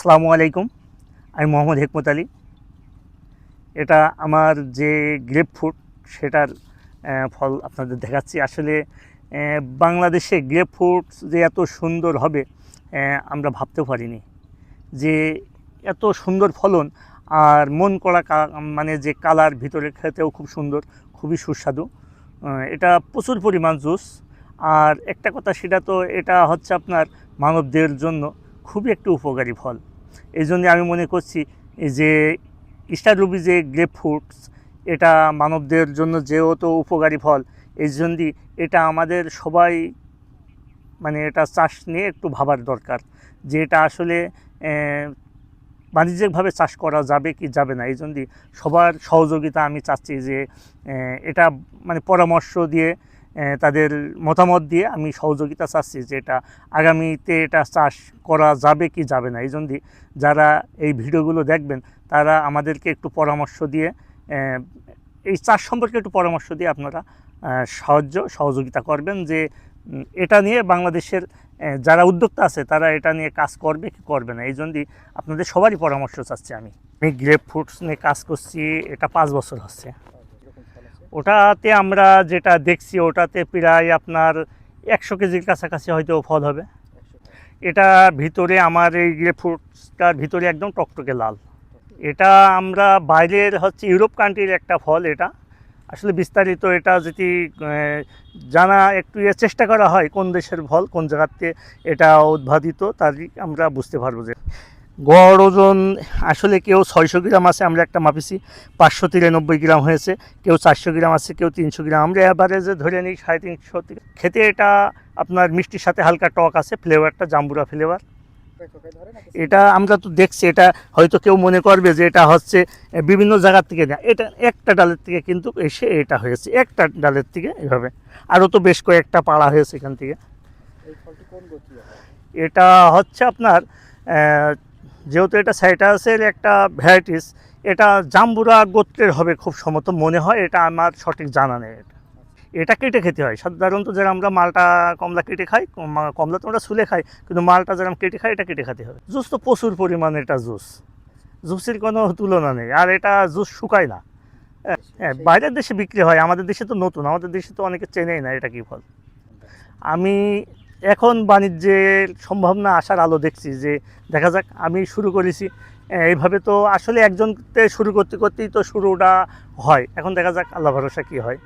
আসসালামু আলাইকুম। আমি মোহাম্মদ হেকমত আলী। এটা আমার যে গ্রেপ ফ্রুট সেটার ফল আপনাদের দেখাচ্ছি। আসলে বাংলাদেশে গ্রেপ ফ্রুট যে এত সুন্দর হবে আমরা ভাবতে পারিনি। যে এত সুন্দর ফলন, আর মন করা মানে যে কালার ভিতরে খেতেও খুব সুন্দর, খুবই সুস্বাদু। এটা প্রচুর পরিমাণ জুস। আর একটা কথা, সেটা তো এটা হচ্ছে আপনার মানবদের জন্য খুবই একটি উপকারী ফল। এই জন্য আমি মনে করছি যে স্টারলুবি যে গ্রেপ ফ্রুটস, এটা মানবদের জন্য যেহেতু উপকারী ফল এই জন্যই এটা আমাদের সবাই মানে এটা চাষ নিয়ে একটু ভাবার দরকার যে এটা আসলে বাণিজ্যিকভাবে চাষ করা যাবে কি যাবে না। এই জন্যই সবার সহযোগিতা আমি চাচ্ছি যে এটা মানে পরামর্শ দিয়ে তাদের মতামত দিয়ে আমি সহযোগিতা চাচ্ছি যে এটা আগামীতে এটা চাষ করা যাবে কি যাবে না। এই জন্যই যারা এই ভিডিওগুলো দেখবেন, তারা আমাদেরকে একটু পরামর্শ দিয়ে এই চাষ সম্পর্কে একটু পরামর্শ দিয়ে আপনারা সাহায্য, সহযোগিতা করবেন যে এটা নিয়ে বাংলাদেশের যারা উদ্যোক্তা আছে, তারা এটা নিয়ে কাজ করবে কি করবে না। এই জন্যই আপনাদের সবারই পরামর্শ চাচ্ছি আমি। আমি গ্রেপ ফ্রুটস নিয়ে কাজ করছি, এটা পাঁচ বছর হচ্ছে। ওটাতে আমরা যেটা দেখছি, ওটাতে প্রায় আপনার একশো কেজির কাছাকাছি হয়তো ফল হবে। এটা ভিতরে আমার এই ফ্রুটসটার ভিতরে একদম টকটকে লাল। এটা আমরা বাইরের হচ্ছে ইউরোপ কান্ট্রির একটা ফল এটা। আসলে বিস্তারিত এটা যদি জানা একটু চেষ্টা করা হয় কোন দেশের ফল, কোন জায়গাতে এটা উদ্ভাদিত তারই আমরা বুঝতে পারব যে গড় ওজন আসলে কেউ ছয়শো গ্রাম আছে আমরা একটা মাপিছি পাঁচশো তিরানব্বই গ্রাম হয়েছে কেউ চারশো গ্রাম আছে কেউ তিনশো গ্রাম। আমরা অ্যাভারেজে ধরে নিই সাড়ে তিনশো খেতে এটা আপনার মিষ্টির সাথে হালকা টক আছে ফ্লেভারটা জাম্বুরা ফ্লেভার। এটা আমরা তো দেখছি এটা হয়তো কেউ মনে করবে যে এটা হচ্ছে বিভিন্ন জায়গার থেকে না এটা একটা ডালের থেকে কিন্তু এসে এটা হয়েছে একটা ডালের থেকে এভাবে। আরও তো বেশ কয়েকটা পাড়া হয়েছে এখান থেকে। এটা হচ্ছে আপনার যেহেতু এটা সাইটাসের একটা ভ্যারাইটিস, এটা জাম্বুরা গোত্রের হবে খুব সম্ভবত মনে হয়, এটা আমার সঠিক জানা নেই। এটা এটা কেটে খেতে হয়। সাধারণত যারা আমরা মালটা কমলা কেটে খাই কমলা তো আমরা সুলে খাই, কিন্তু মালটা যারা কেটে খাই, এটা কেটে খেতে হবে জুস তো প্রচুর পরিমাণে এটা জুস। জুসের কোনো তুলনা নেই। আর এটা জুস শুকায় না। হ্যাঁ বাইরের দেশে বিক্রি হয়, আমাদের দেশে তো নতুন, আমাদের দেশে তো অনেকে চেনেই না এটা কী ফল। আমি এখন বাণিজ্যের সম্ভাবনা আসার আলো দেখছি যে দেখা যাক, আমি শুরু করেছি। এইভাবে তো আসলে একজনতে শুরু করতে, করতেই তো শুরুটা হয়। এখন দেখা যাক, আল্লাহ ভরসা কী হয়।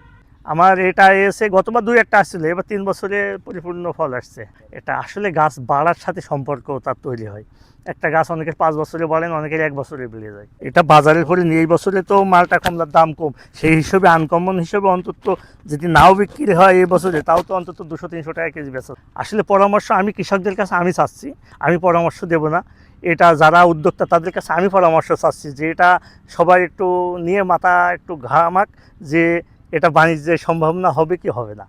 আমার এটা এসে গতবার দুই একটা আসছিল, এবার তিন বছরে পরিপূর্ণ ফল আসছে। এটা আসলে গাছ বাড়ার সাথে সম্পর্ক তার তৈরি হয়। একটা গাছ অনেকের পাঁচ বছরে বাড়েন অনেকের এক বছরে বেড়ে যায়। এটা বাজারের পরে নিয়ে এই বছরে তো মালটা কমলার দাম কম। সেই হিসেবে আনকমন হিসেবে অন্তত যদি নাও বিক্রি হয় এই বছরে, তাও তো অন্তত দুশো, তিনশো টাকা কেজি বেচা। আসলে পরামর্শ আমি কৃষকদের কাছে আমি চাচ্ছি, আমি পরামর্শ দেব না। এটা যারা উদ্যোক্তা, তাদের কাছে আমি পরামর্শ চাচ্ছি যে এটা সবাই একটু নিয়ে মাথা একটু ঘামাক যে এটা বাণিজ্যের সম্ভাবনা হবে কি হবে না?